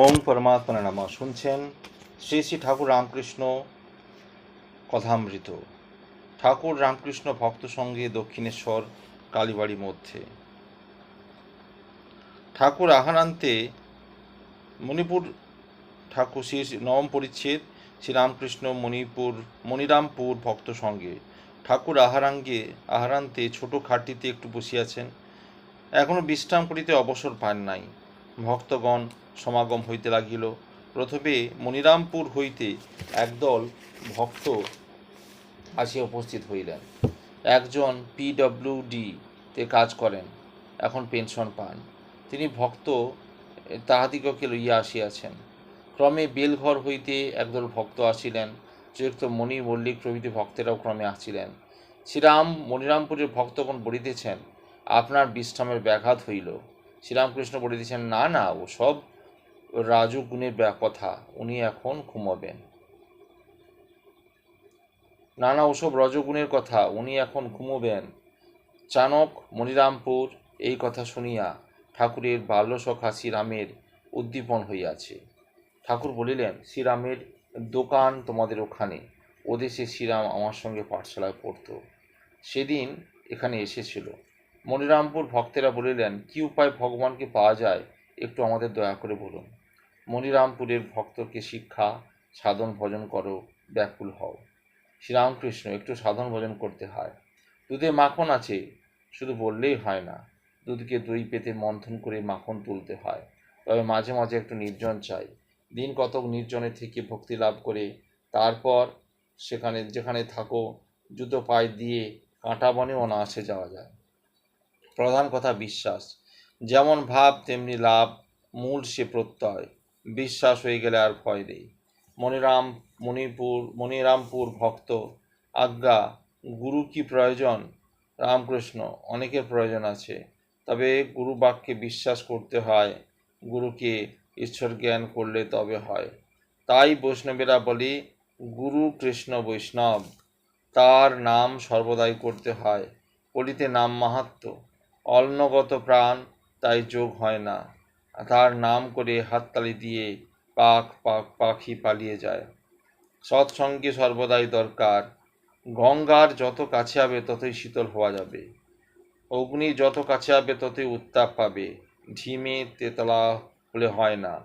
ওম পরমাত্মা নামা। শুনছেন শ্রী শ্রী ঠাকুর রামকৃষ্ণ কথামৃত। ঠাকুর রামকৃষ্ণ ভক্ত সঙ্গে দক্ষিণেশ্বর কালীবাড়ি মধ্যে। ঠাকুর আহারান্তে মণিপুর ঠাকুর শ্রী শ্রী নবম পরিচ্ছেদ শ্রীরামকৃষ্ণ মণিপুর মণিরামপুর ভক্ত সঙ্গে। ঠাকুর আহারাঙ্গে আহারান্তে ছোট খাটটিতে একটু বসিয়াছেন। এখনও বিশ্রাম করিতে অবসর পান নাই। ভক্তগণ সমাগম হইতে লাগিল। প্রথমে মনিরামপুর হইতে একদল ভক্ত আসিয়া উপস্থিত হইলেন। একজন পিডব্লিউডি তে কাজ করেন, এখন পেনশন পান। তিনি ভক্ত, তাহাদিগকে লইয়া আসিয়াছেন। ক্রমে বেলঘর হইতে একদল ভক্ত আসিলেন শ্রীযুক্ত মণি মল্লিক প্রভৃতি ভক্তেরাও ক্রমে আসিলেন। শ্রীরাম মনিরামপুরের ভক্তগণ বলিতেছেন, আপনার বিশ্রামের ব্যাঘাত হইল। শ্রীরামকৃষ্ণ বলিতেছেন না না, ও সব রাজু গুণের কথা। উনি এখন ঘুমাবেন। না না ওসব রজগুণের কথা। উনি এখন ঘুমোবেন। চাণক মনিরামপুর এই কথা শুনিয়া ঠাকুরের বাল্যসখা শ্রীরামের উদ্দীপন হইয়াছে। ঠাকুর বলিলেন, শ্রীরামের দোকান তোমাদের ওখানে। ওদেশে শ্রীরাম আমার সঙ্গে পাঠশালায় পড়তো। সেদিন এখানে এসেছিল। মনিরামপুর ভক্তেরা বলিলেন, কি উপায় ভগবানকে পাওয়া যায়? একটু আমাদের দয়া করে বলুন। মনিরামপুরের ভক্তকে শিক্ষা, সাধন ভজন করো, ব্যাকুল হও। শ্রীরামকৃষ্ণ, একটু সাধন ভজন করতে হয়। দুধে মাখন আছে, শুধু বললেই হয় না। দুধকে দই পেতে মন্থন করে মাখন তুলতে হয়। তবে মাঝে মাঝে একটু নির্জন চাই। দিন কতক নির্জনে থেকে ভক্তি লাভ করে, তারপর সেখানে, যেখানে থাকো, জুতো পায়ে দিয়ে কাঁটা বনে অনায়াসে যাওয়া যায়। প্রধান কথা বিশ্বাস। যেমন ভাব, তেমনি লাভ, মূল সে প্রত্যয়। বিশ্বাস হয়ে গেলে আর ভয় নেই। মনিরাম, মণিপুর, মনিরামপুর ভক্ত, আজ্ঞা, গুরু কি প্রয়োজন? রামকৃষ্ণ, অনেকের প্রয়োজন আছে। তবে গুরু বাক্যে বিশ্বাস করতে হয়, গুরুকে ঈশ্বর জ্ঞান করলে তবে হয়। তাই বৈষ্ণবেরা বলি, গুরু কৃষ্ণ বৈষ্ণব। তার নাম সর্বদাই করতে হয় কলিতে নাম মাহাত্ম। অন্নগত প্রাণ, তাই যোগ হয় না। তার নাম করে হাততালি দিয়ে পাক পাক, পাখি পালিয়ে যায়। সৎসঙ্গে সর্বদাই দরকার। গঙ্গার যত কাছে হবে ততই শীতল হওয়া যাবে। অগ্নি যত কাছে হবে ততই উত্তাপ পাবে। ঢিমে তেতলা হলে হয় না।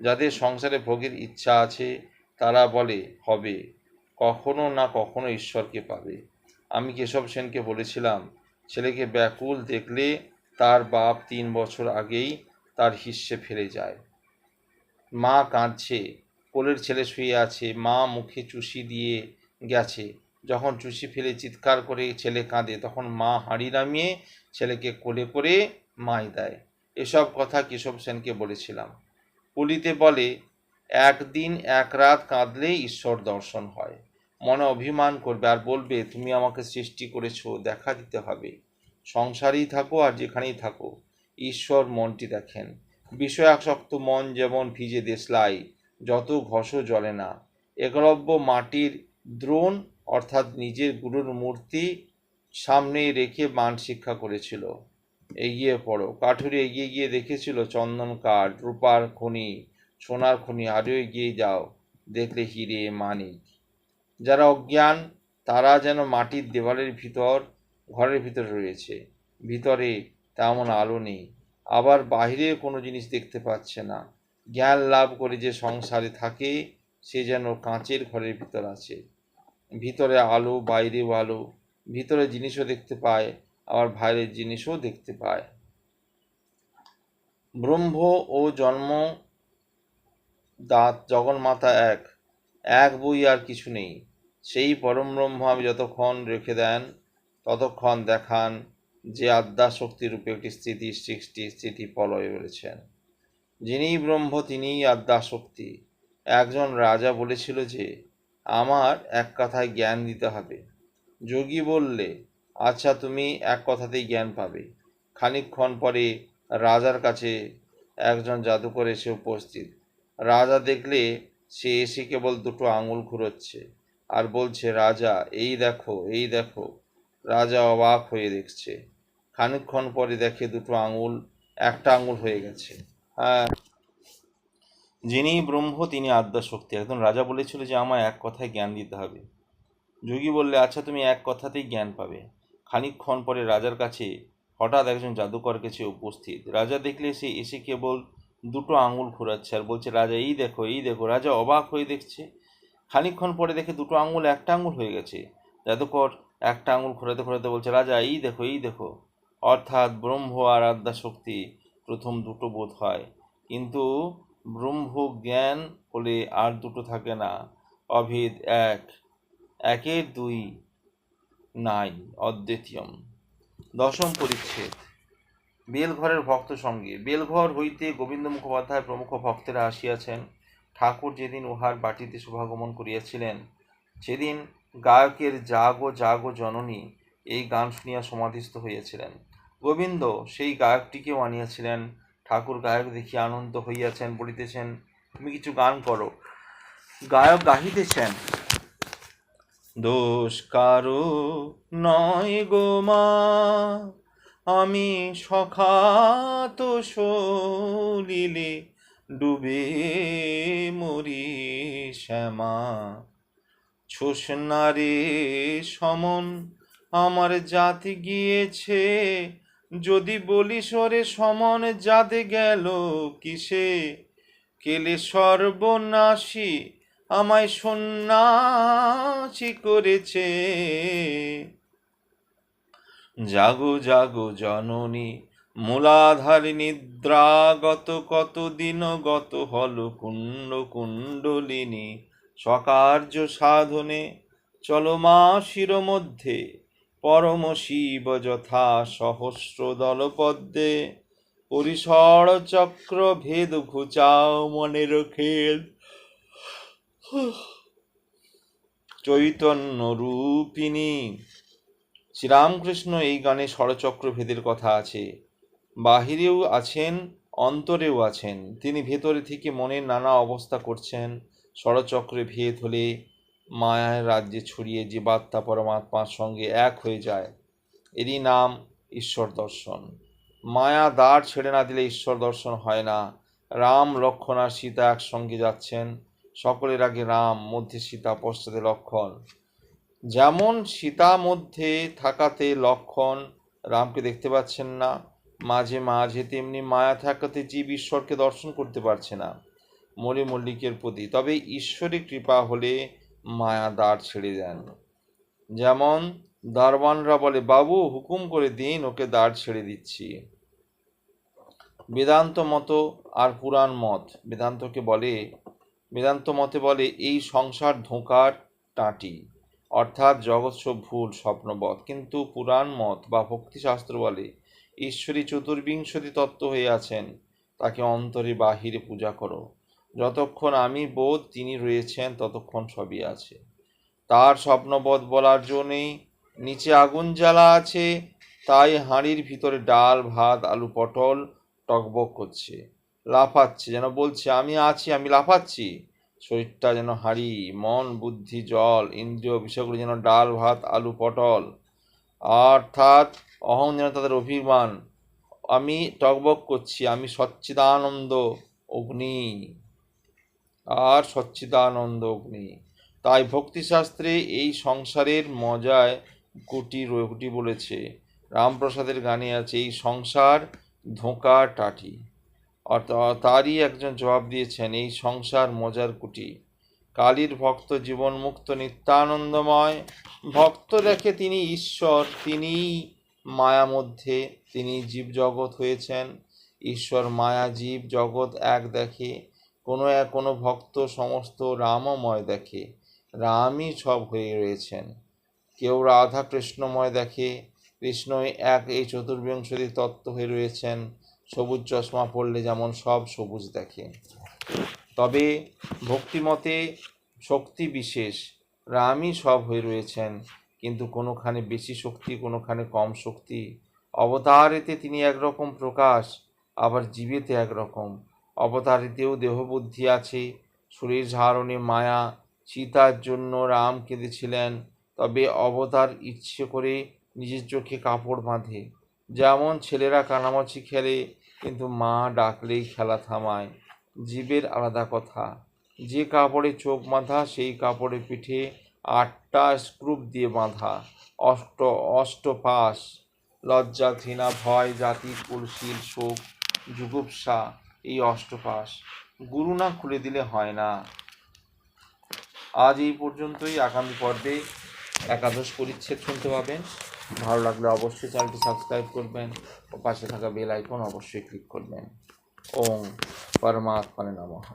যাদের সংসারে ভোগের ইচ্ছা আছে, তারা বলে, হবে। কখনো না কখনো ঈশ্বরকে পাবে। আমি কেশব সেনকে বলেছিলাম ছেলেকে ব্যাকুল দেখলে তার বাপ তিন বছর আগেই তার হিস্সে ফেলে যায়। মা কাঁদছে, কোলের ছেলে শুয়ে আছে, মা মুখে চুষি দিয়ে গেছে। যখন চুষি ফেলে চিৎকার করে ছেলে কাঁদে, তখন মা হাঁড়ি নামিয়ে ছেলেকে কোলে করে মাই দেয়। এসব কথা কেশব সেনকে বলেছিলাম। পুলিতে বলে, একদিন এক রাত কাঁদলেই ঈশ্বর দর্শন হয়। মনে অভিমান করবে আর বলবে, তুমি আমাকে সৃষ্টি করেছ, দেখা দিতে হবে। সংসারেই থাকো আর যেখানেই থাকো, ঈশ্বর মনটি দেখেন। বিষয়াসক্ত মন যেমন ভিজে দেশলাই, যত ঘষও জ্বলে না। একলব্য মাটির দ্রোণ, অর্থাৎ নিজের গুরুর মূর্তি সামনে রেখে মান শিক্ষা করেছিল। এগিয়ে পড়ো। কাঠুরে এগিয়ে গিয়ে দেখেছিল চন্দন কাঠ, রূপার খনি, সোনার খনি আরও এগিয়ে যাও। দেখলে হিরে মানিক। যারা অজ্ঞান, তারা যেন মাটির দেওয়ালের ভিতর, ঘরের ভিতরে রয়েছে। ভিতরে তেমন আলো নেই। আবার বাইরে কোনো জিনিস দেখতে পাচ্ছে না। জ্ঞান লাভ করে যে সংসারে থাকে, সে যেন কাঁচের ঘরের ভিতর আছে। ভিতরে আলো, বাইরেও আলো। ভিতরে জিনিসও দেখতে পায়, আবার বাইরের জিনিসও দেখতে পায়। ব্রহ্ম ও জন্ম দাঁত, জগন্মাতা এক। এক বই আর কিছু নেই। সেই পরম ব্রহ্ম আমি যতক্ষণ রেখে দেন, ততক্ষণ দেখান যে আদ্যাশক্তি রূপে একটি স্থিতি সৃষ্টি, স্থিতি পলয় বলেছেন যিনিই ব্রহ্ম, তিনিই আদ্যাশক্তি। একজন রাজা বলেছিল যে, আমার এক কথায় জ্ঞান দিতে হবে। যোগী বললে আচ্ছা তুমি এক কথাতেই জ্ঞান পাবে। খানিকক্ষণ পরে রাজার কাছে একজন জাদুকর এসে উপস্থিত। রাজা দেখলে সে এসে কেবল দুটো আঙুল ঘুরোচ্ছে। আর বলছে, রাজা, এই দেখো এই দেখো, রাজা অবাক হয়ে দেখছে। খানিকক্ষণ পরে দেখে দুটো আঙুল, একটা আঙুল হয়ে গেছে। হ্যাঁ যিনি ব্রহ্ম, তিনি আদ্যাশক্তি। একদম রাজা বলেছিল যে, আমায় এক কথায় জ্ঞান দিতে হবে। যোগী বললে আচ্ছা তুমি এক কথাতেই জ্ঞান পাবে। খানিকক্ষণ পরে রাজার কাছে হঠাৎ একজন জাদুকর কাছে উপস্থিত। রাজা দেখলে সে এসে কেবল দুটো আঙুল ঘোরাচ্ছে আর বলছে, রাজা, এই দেখো এই দেখো, রাজা অবাক হয়ে দেখছে। খানিকক্ষণ পরে দেখে দুটো আঙুল, একটা আঙুল হয়ে গেছে। জাদুকর একটা আঙুল ঘোরাতে ঘোরাতে বলছে, রাজা, এই দেখো এই দেখো। অর্থাৎ ব্রহ্ম আর আদ্যা শক্তি প্রথম দুটো বোধ হয়। কিন্তু ব্রহ্ম জ্ঞান হলে আর দুটো থাকে না। অভেদ এক, একের দুই নাই, অদ্বিতীয়ম। দশম পরিচ্ছেদ। বেলঘরের ভক্ত সঙ্গে। বেলঘর হইতে গোবিন্দ মুখোপাধ্যায় প্রমুখ ভক্তেরা আসিয়াছেন। ঠাকুর যেদিন উহার বাটিতে শুভাগমন করিয়াছিলেন, সেদিন গায়কের জাগো জাগো জননী এই গান শুনিয়া সমাধিস্থ হইয়াছিলেন। গোবিন্দ সেই গায়কটিকেও আনিয়াছিলেন। ঠাকুর গায়ক দেখিয়া আনন্দ হইয়াছেন, বলিতেছেন, তুমি কিছু গান করো। গায়ক গাহিতেছেন, দোষ কারও নয় গো মা, আমি সখাত সলিলে ডুবে মরি শ্যামা। ছোসনারে সমন, আমার জাতি গিয়েছে। যদি বলি সরে সমন জাতে গেল কিসে? কেলে সর্বনাশী আমায় সন্ন্যাসী করেছে? জাগো জাগো জননী মূলাধারী নিদ্রাগত কত দিন গত হল কুণ্ড কুণ্ডলিনী। স্বকার্য সাধনে চলো মা শির মধ্যে পরম শিব যথা সহস্র দলপদ্মে। পরিসর চক্র ভেদ ঘুচাও মনের খেল। চৈতন্য রূপিণী। শ্রীরামকৃষ্ণ এই গানে ষড়চক্র ভেদের কথা আছে। বাহিরেও আছেন, অন্তরেও আছেন। তিনি ভেতরে থেকে মনের নানা অবস্থা করছেন। ষড়চক্রে ভেদ হলে মায়ার রাজ্যে ছড়িয়ে জীবাত্মা পরমাত্মার সঙ্গে এক হয়ে যায়, এরই নাম ঈশ্বর দর্শন। মায়া দ্বার ছেড়ে না দিলে ঈশ্বর দর্শন হয় না। রাম, লক্ষণ আর সীতা একসঙ্গে যাচ্ছেন। সকলের আগে রাম, মধ্যে সীতা, পশ্চাতে লক্ষণ। যেমন সীতা মধ্যে থাকাতে লক্ষণ রামকে দেখতে পাচ্ছেন না মাঝে মাঝে তেমনি মায়া থাকাতে জীব ঈশ্বরকে দর্শন করতে পারছে না মরি মল্লিকের প্রতি। তবে ঈশ্বরী কৃপা হলে মায়া দ্বার ছেড়ে দেন। যেমন দারওয়ানরা বলে, বাবু, হুকুম করে দিন, ওকে দ্বার ছেড়ে দিচ্ছি। বেদান্ত মত আর পুরাণ মত। বেদান্তকে বলে, বেদান্ত মতে বলে, এই সংসার ধোঁকার টাঁটি, অর্থাৎ জগৎ সব ভুল, স্বপ্নবধ। কিন্তু পুরাণ মত বা ভক্তিশাস্ত্র বলে ঈশ্বরী চতুর্বিংশতি তত্ত্ব হয়ে আছেন। তাকে অন্তরে বাহিরে পূজা করো। যতক্ষণ আমি বোধ তিনি রয়েছেন, ততক্ষণ সবই আছে। তার স্বপ্নবোধ বলার জন্যেই নিচে আগুন জ্বালা আছে, তাই হাঁড়ির ভিতরে ডাল, ভাত, আলু, পটল টকবক করছে। লাফাচ্ছে, যেন বলছে, আমি আছি, আমি লাফাচ্ছি। শরীরটা যেন হাঁড়ি, মন, বুদ্ধি, জল, ইন্দ্রিয় বিষয়গুলো যেন ডাল, ভাত, আলু, পটল অর্থাৎ অহং যেন তাদের অভিমান। আমি টকবক করছি, আমি সচ্চিদানন্দ অগ্নি। আর সচ্চিদানন্দ অগ্নি। তাই ভক্তিশাস্ত্রে এই সংসারের মজায় কুটি রুটি বলেছে। রামপ্রসাদের গানে আছে, এই সংসার ধোঁকা টাটি। তারই একজন জবাব দিয়েছেন, এই সংসার মজার কুটি কালীর ভক্ত জীবন মুক্ত নিত্যানন্দময়। ভক্ত দেখে তিনি ঈশ্বর তিনি মায়া মধ্যে তিনি জীব জগৎ হয়েছেন। ঈশ্বর, মায়া, জীব, জগৎ এক দেখে, কোনো এক কোনো ভক্ত সমস্ত রামময় দেখে, রামই সব হয়ে রয়েছেন। কেউ রাধা কৃষ্ণময় দেখে, কৃষ্ণই এক এই চতুর্বিংশতি তত্ত্ব হয়ে রয়েছেন। সবুজ চশমা পড়লে যেমন সব সবুজ দেখে। তবে ভক্তিমতে শক্তি বিশেষ। রামই সব হয়ে রয়েছেন, কিন্তু কোনোখানে বেশি শক্তি, কোনোখানে কম শক্তি। অবতারেতে তিনি একরকম প্রকাশ, আবার জীবেতে একরকম। অবতারিতেও দেহবুদ্ধি আছে শরীর ধারণে মায়া, সীতার জন্য রাম কেঁদেছিলেন, তবে অবতার ইচ্ছে করে নিজের চোখে কাপড় বাঁধে। যেমন ছেলেরা কানামাছি খেলে, কিন্তু মা ডাকলেই খেলা থামায়। জীবের আলাদা কথা। যে কাপড়ে চোখ বাঁধা, সেই কাপড়ে পিঠে আটটা স্ক্রুপ দিয়ে বাঁধা। অষ্ট অষ্টপাশ লজ্জা, ঘৃণা, ভয়, জাতি, কুলশীল, শোক যুগুপসা এই অষ্টপাশ গুরু না খুলে দিলে হয় না। আজ এই পর্যন্তই। আগামী পর্বে একাদশ পরিচ্ছেদ শুনতে পাবেন। ভালো লাগলে অবশ্যই চ্যানেলটি সাবস্ক্রাইব করবেন ও পাশে থাকা বেল আইকন অবশ্যই ক্লিক করবেন। ওম পরমাত্মনে নমঃ।